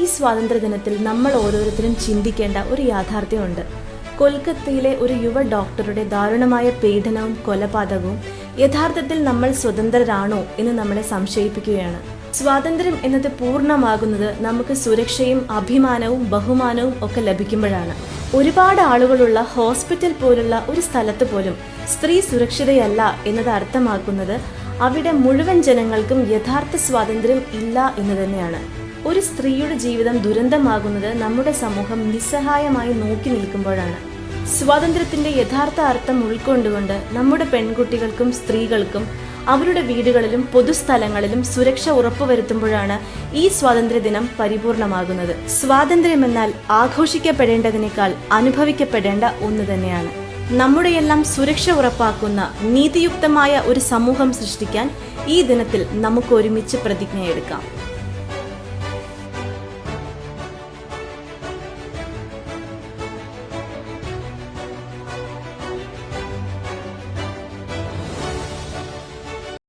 ഈ സ്വാതന്ത്ര്യദിനത്തിൽ നമ്മൾ ഓരോരുത്തരും ചിന്തിക്കേണ്ട ഒരു യാഥാർത്ഥ്യമുണ്ട്. കൊൽക്കത്തയിലെ ഒരു യുവ ഡോക്ടറുടെ ദാരുണമായ പീഡനവും കൊലപാതകവും യഥാർത്ഥത്തിൽ നമ്മൾ സ്വതന്ത്രരാണോ എന്ന് നമ്മളെ സംശയിപ്പിക്കുകയാണ്. സ്വാതന്ത്ര്യം എന്നത് പൂർണമാകുന്നത് നമുക്ക് സുരക്ഷയും അഭിമാനവും ബഹുമാനവും ഒക്കെ ലഭിക്കുമ്പോഴാണ്. ഒരുപാട് ആളുകളുള്ള ഹോസ്പിറ്റൽ പോലുള്ള ഒരു സ്ഥലത്ത് പോലും സ്ത്രീ സുരക്ഷിതയല്ല എന്നത് അർത്ഥമാക്കുന്നത് അവിടെ മുഴുവൻ ജനങ്ങൾക്കും യഥാർത്ഥ സ്വാതന്ത്ര്യം ഇല്ല എന്ന് തന്നെയാണ്. ഒരു സ്ത്രീയുടെ ജീവിതം ദുരന്തമാകുന്നത് നമ്മുടെ സമൂഹം നിസ്സഹായമായി നോക്കി നിൽക്കുമ്പോഴാണ്. സ്വാതന്ത്ര്യത്തിന്റെ യഥാർത്ഥ അർത്ഥം ഉൾക്കൊണ്ടുകൊണ്ട് നമ്മുടെ പെൺകുട്ടികൾക്കും സ്ത്രീകൾക്കും അവരുടെ വീടുകളിലും പൊതുസ്ഥലങ്ങളിലും സുരക്ഷ ഉറപ്പുവരുത്തുമ്പോഴാണ് ഈ സ്വാതന്ത്ര്യ ദിനം പരിപൂർണമാകുന്നത്. സ്വാതന്ത്ര്യമെന്നാൽ ആഘോഷിക്കപ്പെടേണ്ടതിനേക്കാൾ അനുഭവിക്കപ്പെടേണ്ട ഒന്ന് തന്നെയാണ്. നമ്മുടെയെല്ലാം സുരക്ഷ ഉറപ്പാക്കുന്ന നീതിയുക്തമായ ഒരു സമൂഹം സൃഷ്ടിക്കാൻ ഈ ദിനത്തിൽ നമുക്ക് ഒരുമിച്ച് പ്രതിജ്ഞയെടുക്കാം.